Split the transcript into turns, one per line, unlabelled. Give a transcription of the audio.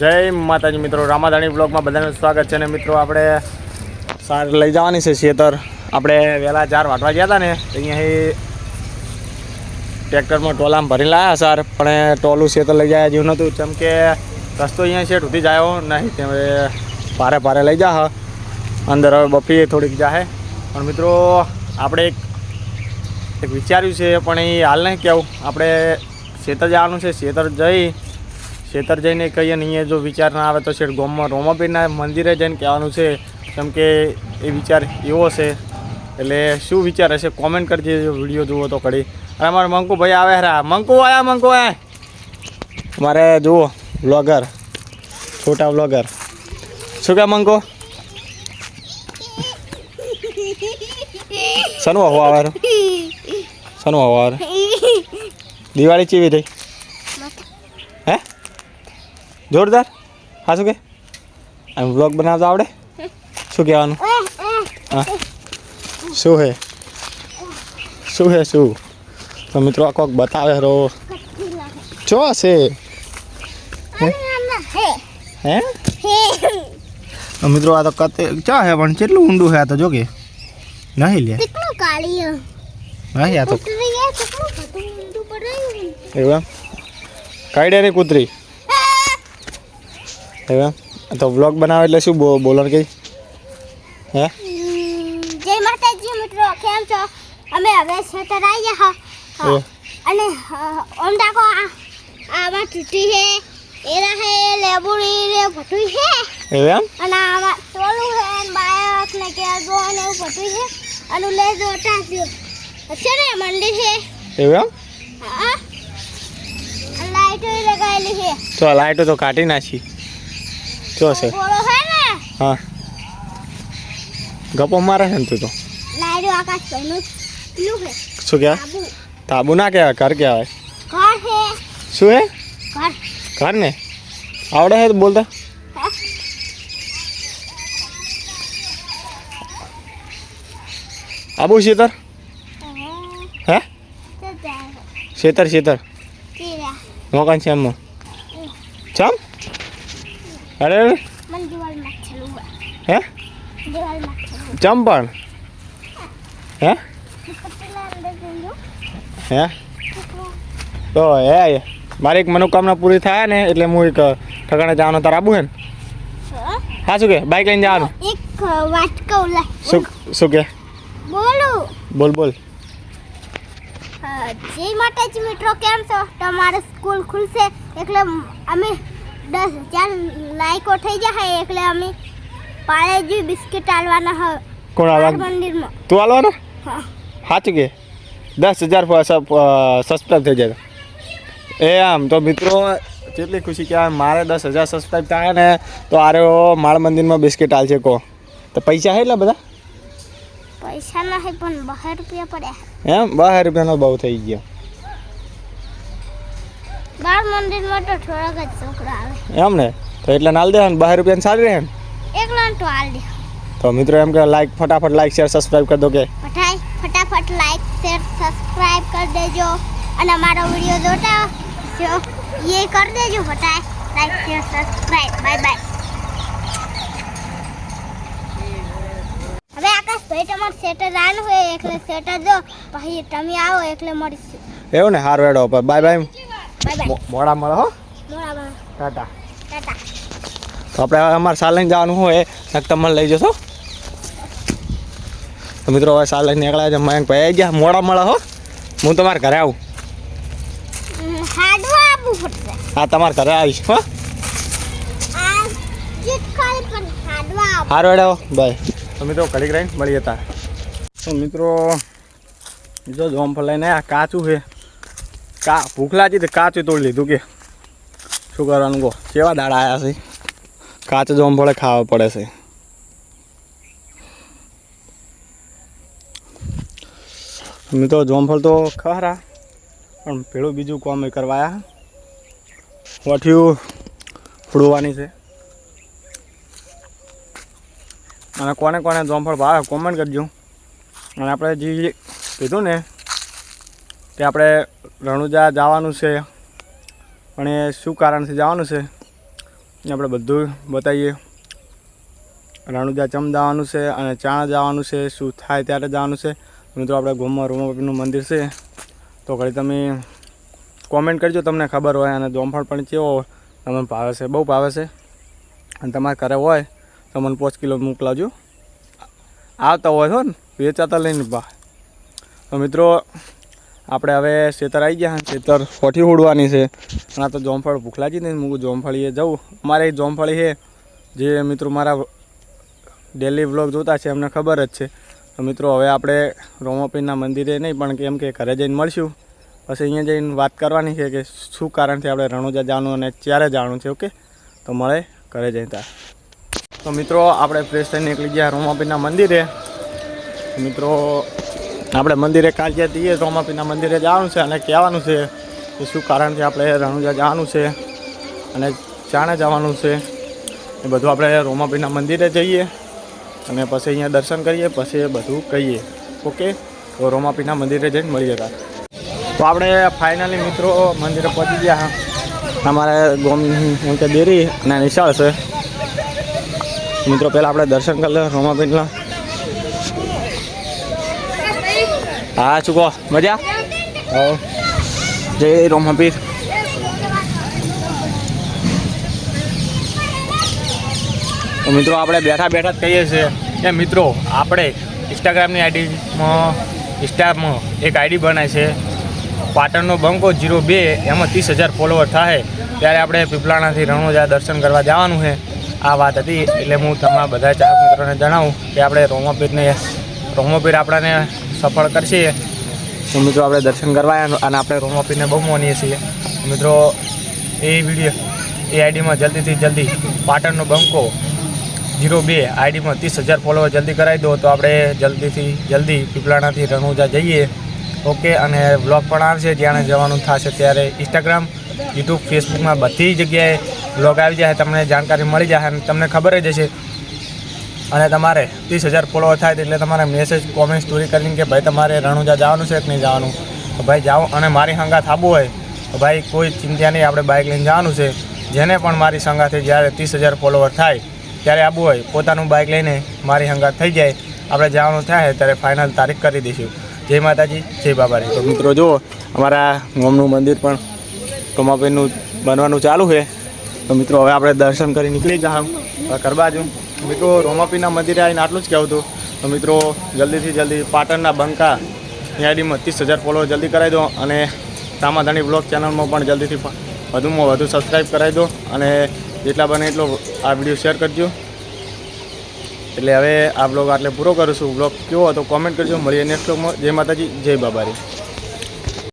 જય માતાજી મિત્રો, રામાધાણી બ્લોગમાં બધાનું સ્વાગત છે ને મિત્રો, આપણે સાર લઈ જવાની છે શેતર. આપણે વહેલા ચાર વાટવા ગયા હતા ને અહીંયાથી ટ્રેક્ટરમાં ટોલામાં ભરી લાયા સાર, પણ ટોલું શેતર લઈ જાય જેવું નહોતું. કેમ કે રસ્તો અહીંયા શેઠ સુધી જાયો નહીં તે ભારે ભારે લઈ જા. અંદર હવે બફી થોડીક જાહે. પણ મિત્રો, આપણે એક એક વિચાર્યું છે, પણ એ હાલ નહીં કેવું. આપણે શેતર જવાનું છે, શેતર જઈ ખેતર જઈને કહીએ ને અહીંયા જો વિચાર ના આવે તો શેઠ ગોમમાં રોમાપીરના મંદિરે જઈને કહેવાનું છે. કેમ કે એ વિચાર એવો છે. એટલે શું વિચાર હશે? કોમેન્ટ કરી દેજો વીડિયો જુઓ તો કડી અને અમારા મંકુભાઈ આવે હરા. મંકુ આયા મંકુ આયા. મારે જુઓ વ્લોગર છોટા વ્લોગર શું કે મંકુ? શનું હવા આવે? શનું હવા દિવાળી ચીવી થઈ? જોરદાર? હા શું કે? આમ વ્લોગ બનાવતા આવડે? શું કહેવાનું? હા. શું હે? શું હે શું? તો મિત્રો આ કોક બતાવે રો ચો છે? હે? મિત્રો આ તો કતે ચા હે પણ કેટલું ઊંડું હે આ તો જો કે. નહીં લે.
કેટલું કાળી
નહીં આ તો. એવું એમ? કાઢે ને કૂતરી? એવું તો વ્લોગ બનાવે એટલે શું બોલવાનું કઈ? હે?
જય માતાજી મિત્રો કેમ છો? અમે હવે ખેતર આવી ગયા હા? અને ઓમ ડાકો આ આમાં તૂટી છે એરા હે લેબુડી રે ભટુઈ છે
એવું
અને આમાં ટોલું છે ને બાયક ને કેગો ને એવું ભટુઈ છે અને લે જો ટાસ્યો છે ને મંદિર છે
એવું
હા. લાઈટો લગાવેલી છે
તો લાઈટો તો કાઢી નાખી. જો છે? હા ગપો મારે છે ને તું તો? શું
આબુ
તાબુ ના કહેવાય ઘર કહેવાય. શું હે?
ઘર.
ને? આવડે છે બોલતા આબુ શેતર? હે. શેતર શેતર. મોકાન છે એમમાં ચમ? અરે? હે?
ચંપણ
ચમ પણ? હે? હે? તો હે મારી એક મનોકામના પૂરી થાય ને એટલે હું એક ઠકાણે જવાનું તાર આબુ હે? ને હા શું કે? બાઈક લઈને જવાનું?
એક વાત કહું લે
શું શું કે?
બોલો.
બોલ બોલ.
અ, જય માતાજી મિત્રો કેમ છો તમારે સ્કૂલ ખુલશે એટલે અમે દસ હજાર લાયકો થઈ જાય એટલે અમે પાળેજી બિસ્કિટ આલવાના હ
કોણ આવા
મંદિરમાં.
તું આલવાનો?
હા.
સાચું કે? દસ હજાર સબસ્ક્રાઈબ થઈ જાય. એ આમ તો મિત્રો કેટલી ખુશી કે મારે દસ હજાર સબસ્ક્રાઈબ થાય ને તો આરે માળ મંદિરમાં બિસ્કિટ આલશે કહો તો પૈસા હે એટલા બધા?
પૈસા નહીં પણ બહાર રૂપિયા પડ્યા.
એમ? બાર રૂપિયાનો બહુ થઈ ગયો.
બાળ મંદિરમાં તો થોડાક જ છોકરા આવે.
એમ ને તો એટલે નાલ દે ને બહાર રૂપિયા સારી રહે ને
એકલા તો હાલ દે.
તો મિત્રો એમ કે લાઈક ફટાફટ લાઈક શેર સબસ્ક્રાઈબ કરી દો કે.
પઠાઈ ફટાફટ લાઈક શેર સબસ્ક્રાઇબ કરી દેજો. અને અમારો વીડિયો જોતા જો એ કરી દેજો ફટાઈ like share subscribe bye bye હવે આકાશ ભાઈ તમારે સેટર રાન હોય એટલે સેટર જો. પછી તમે આવો એટલે મળીશું.
એવું ને? હાર વેડો બાય બાય મોડા મળે હો ટાટા. તો આપણે અમારે સાલ જવાનું હોય નક તમને લઈ જશો. તો મિત્રો હવે સાલ લઈને નીકળ્યા છે મયંક ભાઈ ગયા. મોડા મળે હો હું તમારા ઘરે આવું. હા તમારા ઘરે આવીશ હો. હાર વેડો બાય. તો મિત્રો ઘડીક રહીને મળી જતા તો મિત્રો જો જોમ લઈને આ કાચું છે. કા ભૂખ લાગી તો કાચું તોડી લીધું કે. શું કરવાનું કહો? કેવા દાડા આવ્યા છે? કાચું જોમફળે ખાવા પડે છે. અમે તો જોમફળ તો ખરા, પણ પેલું બીજું કોમ એ કરવાયા વઠિયું ફૂડવાની છે. અને કોને કોને જોમફળ ભાવે કોમેન્ટ કરજો. અને આપણે જે કીધું ને કે આપણે રણુજા જવાનું છે. પણ એ શું કારણથી જવાનું છે? એ આપણે બધું બતાવીએ. રણુજા ચમ જવાનું છે અને ચાણ જવાનું છે, શું થાય ત્યારે જવાનું છે? મિત્રો, આપણે ગોમમાં રોમાપીનું મંદિર છે. તો ઘડી તમે કોમેન્ટ કરજો, તમને ખબર હોય અને જોમફળ પણ કેવો તમને ભાવે છે? બહુ ભાવે છે. અને તમારે ઘરે હોય તો મને પાંચ કિલો મોકલાવજો. આવતા હોય છો ને વેચાતા લઈને બા તો મિત્રો આપણે હવે ખેતર આવી ગયા ખેતર ફોટી ઉડવાની છે. અને તો જોમફળ ભૂખલાજી ને હું જોમફળીએ જવું અમારે જોમફળી છે, જે મિત્રો મારા ડેલી વ્લોગ જોતા છે, એમને ખબર જ છે. તો મિત્રો, હવે આપણે રોમાપીરના મંદિરે નહીં, પણ કેમ કે ઘરે જઈને મળશું. પછી અહીંયા જઈને વાત કરવાની છે કે શું કારણથી આપણે રણુજા જવાનું અને ક્યારે જવાનું છે, ઓકે? તો મળે ઘરે જઈને ત્યાં. તો મિત્રો, આપણે ફ્રેશ થઈને નીકળી ગયા રોમાપીના મંદિરે. મિત્રો આપણે મંદિરે કાલ જઈએ રોમાપીના મંદિરે જવાનું છે અને કહેવાનું છે કે શું કારણ છે આપણે રણુજા જવાનું છે અને ચાણે જવાનું છે. એ બધું આપણે રોમાપીના મંદિરે જઈએ અને પછી અહીંયા દર્શન કરીએ, પછી એ બધું કહીએ. ઓકે? તો રોમાપીના મંદિરે જઈને મળીએ તા તો આપણે ફાઇનલી મિત્રો મંદિરે પહોંચી ગયા. અમારે ગોમ હું કે દેરી અને નિશાળ છે. મિત્રો, પહેલાં આપણે દર્શન કરી લે રોમાપીના. હા શું કહો? મજા? જય રોમાપીર તો મિત્રો આપણે બેઠા બેઠા જ કહીએ છીએ કે મિત્રો આપણે ઇન્સ્ટાગ્રામની આઈડીમાં ઇન્સ્ટામાં એક આઈડી બનાવી છે. પાટણનો બંકો જીરો બે એમાં ત્રીસ હજાર ફોલોવર થાય. ત્યારે આપણે પીપલાણાથી રણોજા દર્શન કરવા જવાનું છે. આ વાત હતી એટલે હું તમારા બધા ચાર મિત્રોને જણાવું કે આપણે રોમાપીરને રોમાપીર આપણાને સફળ કરશે તો મિત્રો આપણે દર્શન કરવા અને આપણે રોમાપીરને બહુ માનીએ છીએ. મિત્રો, એ વીડિયો એ આઈડીમાં જલ્દીથી જલ્દી પાટણનો બંકો જીરો બે આઈડીમાં ત્રીસ હજાર ફોલોવર જલ્દી કરાવી દો. તો આપણે જલ્દીથી જલ્દી પીપલાણાથી રણુજા જઈએ. ઓકે અને બ્લોગ પણ આવશે. જ્યાં જવાનું થશે ત્યારે ઇન્સ્ટાગ્રામ યુટ્યુબ ફેસબુકમાં બધી જગ્યાએ બ્લોગ આવી જાય. તમને જાણકારી મળી જાય અને તમને ખબર જ હશે અને તમારે ત્રીસ હજાર ફોલોવર થાય એટલે તમારે મેસેજ કોમેન્ટ સ્ટોરી કરીને કે ભાઈ તમારે રણુજા જવાનું છે કે નહીં જવાનું? તો ભાઈ જાઓ અને મારી સંગાથ આવવું હોય તો ભાઈ કોઈ ચિંતા નહીં, આપણે બાઇક લઈને જવાનું છે. જેને પણ મારી સંગાથે જ્યારે ત્રીસ હજાર ફોલોવર થાય ત્યારે આવવું હોય, પોતાનું બાઇક લઈને મારી સંગાથ થઈ જાય. આપણે જવાનું થાય ત્યારે ફાઇનલ તારીખ કરી દઈશું. જય માતાજી, જય બાબારી. તો મિત્રો જુઓ, અમારા ગોમનું મંદિર પણ ટોમાભાઈનું બનવાનું ચાલુ છે. તો મિત્રો, હવે આપણે દર્શન કરી નીકળી જાઉં. કરબાજુ મિત્રો, રોમાપીના મંદિરે આવીને આટલું જ કહેવું હતું. તો મિત્રો, જલ્દીથી જલ્દી પાટણના બંકા યાડીમાં ત્રીસ હજાર ફોલોવર જલ્દી કરાવી દો અને સામાધાણી બ્લોગ ચેનલમાં પણ જલ્દીથી વધુમાં વધુ સબસ્ક્રાઈબ કરાવી દો અને જેટલા બને એટલો આ વીડિયો શેર કરજો. એટલે હવે આ બ્લોગ આટલે પૂરો કરું છું. બ્લોગ કેવો હતો કોમેન્ટ કરજો. મળીએ નેક્સ્ટ બ્લોગમાં જય માતાજી, જય બાબારી.